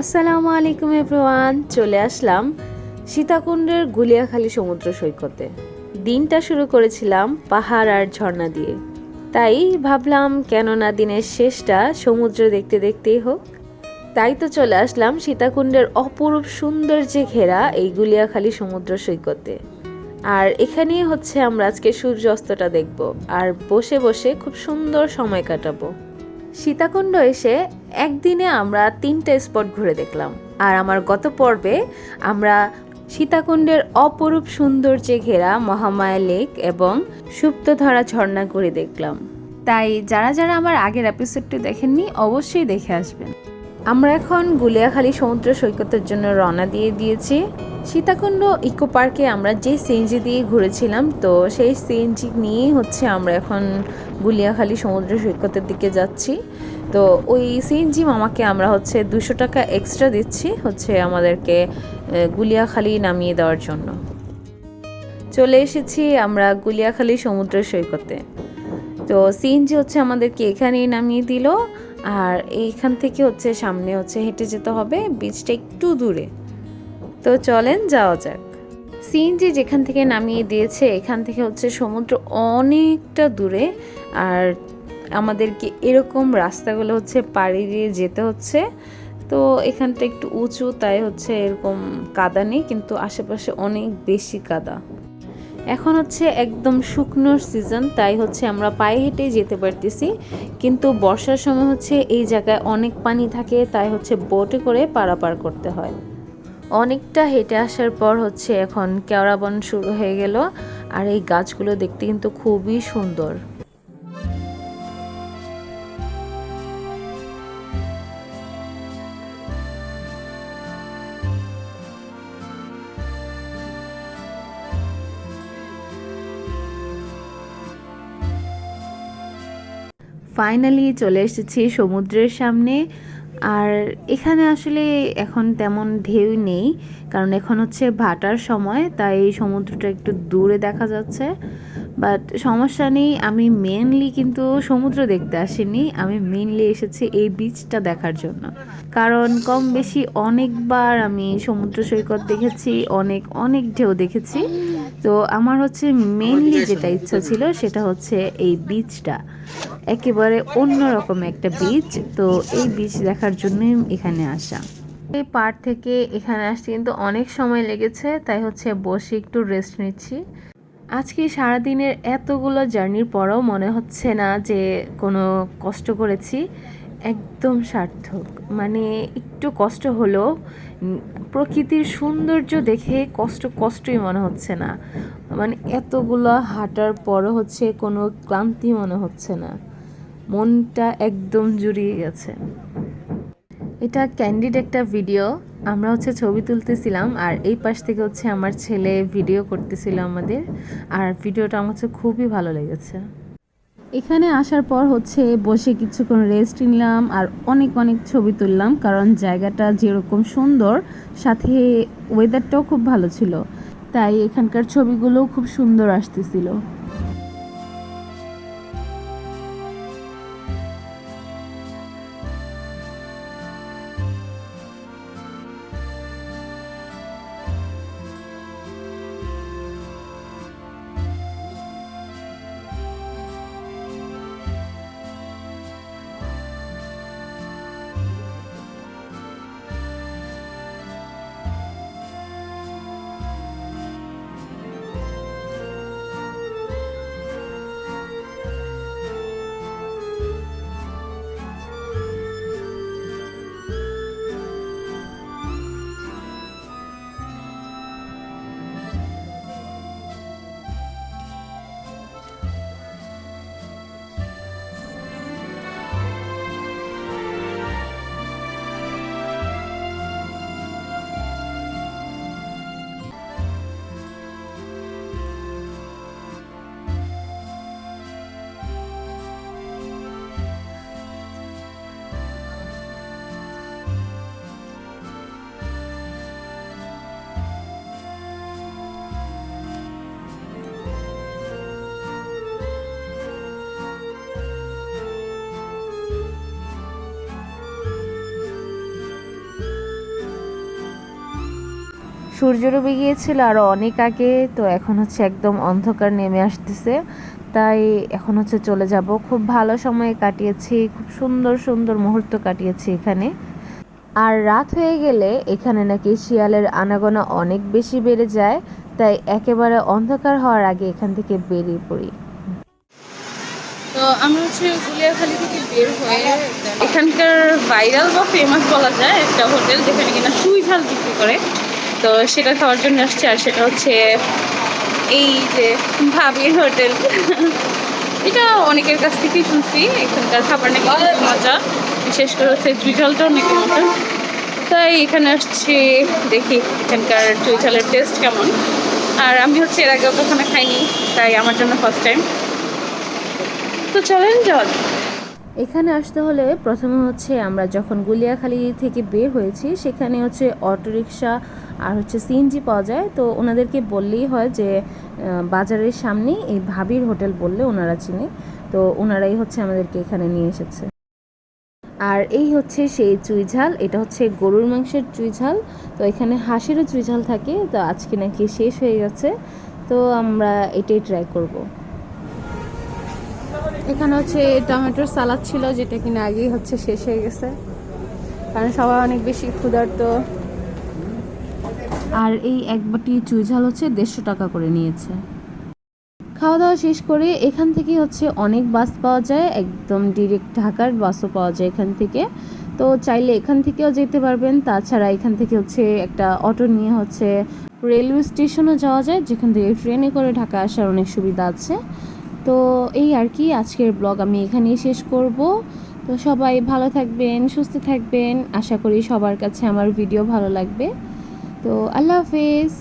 আসসালামু আলাইকুম এভরিওয়ান, চলে আসলাম সীতাকুণ্ডের গুলিয়াখালী সমুদ্র সৈকতে। দিনটা শুরু করেছিলাম পাহাড় আর ঝর্ণা দিয়ে। তাই ভাবলাম কেননা দিনের শেষটা সমুদ্র দেখতে দেখতেই হোক। তাই তো চলে আসলাম সীতাকুণ্ডের অপরূপ সৌন্দর্যে ঘেরা এই গুলিয়াখালী সমুদ্র সৈকতে। আর এখানেই হচ্ছে আমরা আজকে সূর্যাস্তটা দেখব, আর বসে বসে খুব সুন্দর সময় কাটাবো। সীতাকুণ্ড এসে একদিনে আমরা তিনটে স্পট ঘুরে দেখলাম। আর আমার গত পর্বে আমরা সীতাকুণ্ডের অপরূপ সৌন্দর্যে ঘেরা মহামায়া লেক এবং সুপ্তধরা ঝর্ণা ঘুরে দেখলাম। তাই যারা যারা আমার আগের এপিসোডটি দেখেননি, অবশ্যই দেখে আসবেন। আমরা এখন গুলিয়াখালী সমুদ্র সৈকতের জন্য রওনা দিয়ে দিয়েছি। সীতাকুণ্ড ইকো পার্কে আমরা যে সিএনজি দিয়ে ঘুরেছিলাম, তো সেই সিএনজি নিয়েই হচ্ছে আমরা এখন গুলিয়াখালী সমুদ্র সৈকতের দিকে যাচ্ছি। তো ওই সিএনজি মামাকে আমরা হচ্ছে দুশো টাকা এক্সট্রা দিচ্ছি হচ্ছে আমাদেরকে গুলিয়াখালী নামিয়ে দেওয়ার জন্য। চলে এসেছি আমরা গুলিয়াখালী সমুদ্র সৈকতে। তো সিএনজি হচ্ছে আমাদেরকে এখানেই নামিয়ে দিল। আর এইখান থেকে হচ্ছে সামনে হচ্ছে হেঁটে যেতে হবে বিচটা একটু দূরে। তো চলেন যাওয়া যাক। সিএনজি যেখান থেকে নামিয়ে দিয়েছে, এখান থেকে হচ্ছে সমুদ্র অনেকটা দূরে আর আমাদেরকে এরকম রাস্তাগুলো হচ্ছে পাড়ি দিয়ে যেতে হচ্ছে। তো এখানটা একটু উঁচু, তাই হচ্ছে এরকম কাদা নেই, কিন্তু আশেপাশে অনেক বেশি কাদা। এখন হচ্ছে একদম শুকনোর সিজন তাই হচ্ছে আমরা পায়ে হেঁটে যেতে পারতেছি। কিন্তু বর্ষার সময় হচ্ছে এই জায়গায় অনেক পানি থাকে, তাই হচ্ছে বোটে করে পারাপার করতে হয়। অনেকটা হেঁটে আসার পর হচ্ছে এখন কেওড়া বন শুরু হয়ে গেল, আর এই গাছগুলো দেখতে কিন্তু খুবই সুন্দর। ফাইনালি চলে এসেছি সমুদ্রের সামনে। আর এখানে আসলে এখন তেমন ঢেউ নেই, কারণ এখন হচ্ছে ভাটার সময়, তাই সমুদ্রটা একটু দূরে দেখা যাচ্ছে। বাট সমস্যা নেই, আমি মেনলি কিন্তু সমুদ্র দেখতে আসিনি, আমি মেনলি এসেছি এই বিচটা দেখার জন্য। কারণ কম বেশি অনেকবার আমি সমুদ্র সৈকত দেখেছি, অনেক অনেক ঢেউ দেখেছি। তো আমার হচ্ছে মেনলি যেটা ইচ্ছা ছিল সেটা হচ্ছে এই বিচটা একেবারে অন্যরকম একটা বিচ তো এই বিচ দেখার জন্যই এখানে আসা। এই পার্ক থেকে এখানে আসতে কিন্তু অনেক সময় লেগেছে, তাই হচ্ছে বসে একটু রেস্ট নিচ্ছি। আজকে সারাদিনের এতগুলো জার্নির পরেও মনে হচ্ছে না যে কোনো কষ্ট করেছি। একদম সার্থক। মানে একটু কষ্ট হলেও প্রকৃতির সৌন্দর্য দেখে কষ্ট, কষ্টই মনে হচ্ছে না। মানে এতগুলো হাঁটার পরও হচ্ছে কোনো ক্লান্তি মনে হচ্ছে না। মনটা একদম জুড়িয়ে গেছে। এটা ক্যান্ডিড একটা ভিডিও আমরা হচ্ছে ছবি তুলতেছিলাম আর এই পাশ থেকে হচ্ছে আমার ছেলে ভিডিও করতেছিল আমাদের। আর ভিডিওটা আমার হচ্ছে খুবই ভালো লেগেছে। এখানে আসার পর হচ্ছে বসে কিছুক্ষণ রেস্ট নিলাম আর অনেক অনেক ছবি তুললাম কারণ জায়গাটা যেরকম সুন্দর, সাথে ওয়েদারটাও খুব ভালো ছিল। তাই এখানকার ছবিগুলোও খুব সুন্দর আসতেছিল। সূর্য ডুবে গিয়েছিল আরও অনেক আগে, তো এখন হচ্ছে একদম অন্ধকার নেমে আসতেছে। তাই এখন হচ্ছে চলে যাব। খুব ভালো সময় কাটিয়েছি, খুব সুন্দর সুন্দর মুহূর্ত কাটিয়েছি এখানে। আর রাত হয়ে গেলে এখানে নাকি শিয়ালের আনাগোনা অনেক বেশি বেড়ে যায়, তাই একেবারে অন্ধকার হওয়ার আগে এখান থেকে বেরিয়ে পড়ি। তো আমরা হচ্ছে গুলিয়াখালী থেকে বের হয়ে এখানকার ভাইরাল বা ফেমাস বলা যায় একটা হোটেল যেখানে কিনা সুই ঝাল বিক্রি করে। তো সেটা খাওয়ার জন্য আসছে, আর সেটা হচ্ছে এই যে ভাবির হোটেল। এটা অনেকের কাছ থেকেই শুনছি, এখানকার খাবার নাকি মজা। বিশেষ করে হচ্ছে চুই ঝালটা অনেক মজা। তাই এখানে আসছি, দেখি এখানকার চুই ঝালের টেস্ট কেমন। আর আমি হচ্ছে এর আগেও কখনো খাইনি, তাই আমার জন্য ফার্স্ট টাইম তো চলেন যাওয়া। এখানে আসতে হলে প্রথমে হচ্ছে আমরা যখন গুলিয়াখালি থেকে বের হয়েছি, সেখানে হচ্ছে অটোরিকশা আর হচ্ছে সিএনজি পাওয়া যায়। তো ওনাদেরকে বললেই হয় যে বাজারের সামনে এই ভাবির হোটেল বললে ওনারা চিনে। তো ওনারাই হচ্ছে আমাদেরকে এখানে নিয়ে এসেছে। আর এই হচ্ছে সেই চুই ঝাল এটা হচ্ছে গরুর মাংসের চুই ঝাল তো এখানে হাঁসেরও চুই ঝাল থাকে, তো আজকে নাকি শেষ হয়ে গেছে। তো আমরা এটাই ট্রাই করব। এখানে হচ্ছে টমেটোর সালাদ ছিল যেটা কিনা আগেই হচ্ছে শেষ হয়ে গেছে। কারণ সবাই অনেক বেশি ক্ষুধার্ত। আর এই এক বাটি চুই ঝাল হচ্ছে দেড়শো টাকা করে নিয়েছে। খাওয়া দাওয়া শেষ করে এখান থেকে হচ্ছে অনেক বাস পাওয়া যায় একদম ডিরেক্ট ঢাকার বাসও পাওয়া যায় এখান থেকে। তো চাইলে এখান থেকেও যেতে পারবেন তাছাড়া এখান থেকে হচ্ছে একটা অটো নিয়ে হচ্ছে রেলওয়ে স্টেশনও যাওয়া যায় যেখান থেকে ট্রেনে করে ঢাকা আসার অনেক সুবিধা আছে। তো এই আর কি, আজকের ব্লগ আমি এখানেই শেষ করব। তো সবাই ভালো থাকবেন, সুস্থ থাকবেন। আশা করি সবার কাছে আমার ভিডিও ভালো লাগবে। তো আল্লাহ হাফেজ।